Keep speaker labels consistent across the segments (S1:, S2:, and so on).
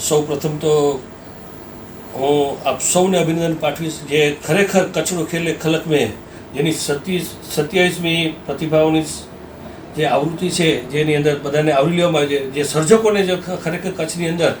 S1: સૌ પ્રથમ તો હું આપ સૌને અભિનંદન પાઠવીશ જે ખરેખર કચરો ખેલે ખલક મેં, જેની સત્તી સત્યાવીસમી પ્રતિભાઓની જે આવૃત્તિ છે, જેની અંદર બધાને આવરી લેવામાં આવે છે, જે સર્જકોને જે ખરેખર કચ્છની અંદર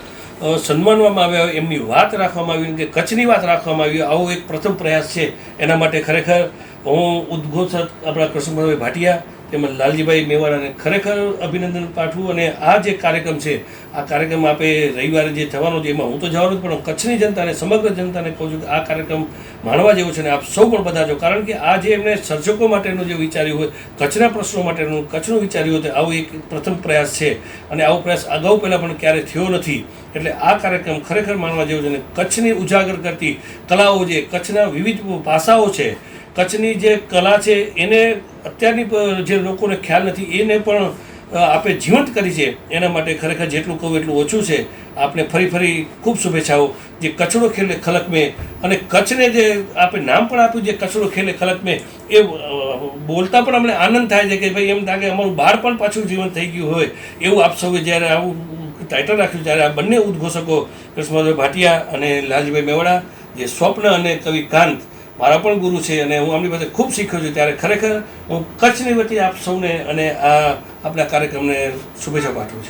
S1: સન્માનવામાં આવ્યા એમની વાત રાખવામાં આવી, કે કચ્છની વાત રાખવામાં આવી, આવો એક પ્રથમ પ્રયાસ છે. એના માટે ખરેખર હું ઉદ્ઘોષક આપણા કૃષ્ણભાઈ ભાટિયા તેમજ લાલજીભાઈ મેવાડાને ખરેખર અભિનંદન પાઠવું અને આ જે કાર્યક્રમ છે, આ કાર્યક્રમ આપે રવિવારે જે થવાનો છે, એમાં હું તો જવાનું જ, પણ કચ્છની જનતાને, સમગ્ર જનતાને કહું છું કે આ કાર્યક્રમ માણવા જેવો છે અને આપ સૌ પણ બધા જો, કારણ કે આ જે એમણે સર્જકો માટેનું જે વિચાર્યું હોય, કચ્છના પ્રશ્નો માટેનું, કચ્છનું વિચાર્યું હોય, તો આવો એક પ્રથમ પ્રયાસ છે. અને આવો પ્રયાસ અગાઉ પહેલાં પણ ક્યારે થયો નથી. એટલે આ કાર્યક્રમ ખરેખર માણવા જેવો છે અને કચ્છને ઉજાગર કરતી કલાઓ જે, કચ્છના વિવિધ ભાષાઓ છે કચ્છની જે કલા છે, એને અત્યારની જે લોકોને ખ્યાલ નથી, એને પણ આપે જીવંત કરી છે. એના માટે ખરેખર જેટલું કહું એટલું ઓછું છે. આપણે ફરી ફરી ખૂબ શુભેચ્છાઓ. જે કચરો ખેલે ખલક મેં, અને કચ્છને જે આપણે નામ પણ આપ્યું જે કચરો ખેલે ખલક મેં, એ બોલતા પણ અમને આનંદ થાય છે કે ભાઈ એમ થાય કે અમારું બહાર પણ પાછું જીવન થઈ ગયું હોય. એવું આપ સૌએ જ્યારે આવું ટાઇટલ રાખ્યું, ત્યારે આ બંને ઉદ્ઘોષકો, કૃષ્ણભાઈ ભાટિયા અને લાલજીભાઈ મેવડા, જે સ્વપ્ન અને કવિ કાંત મારા પણ ગુરુ છે અને હું આમની પાસે ખૂબ શીખ્યો છું ત્યારે ખરેખર હું કચ્છની વતી આપ સૌને અને આ આપણા કાર્યક્રમને શુભેચ્છા પાઠવું છું.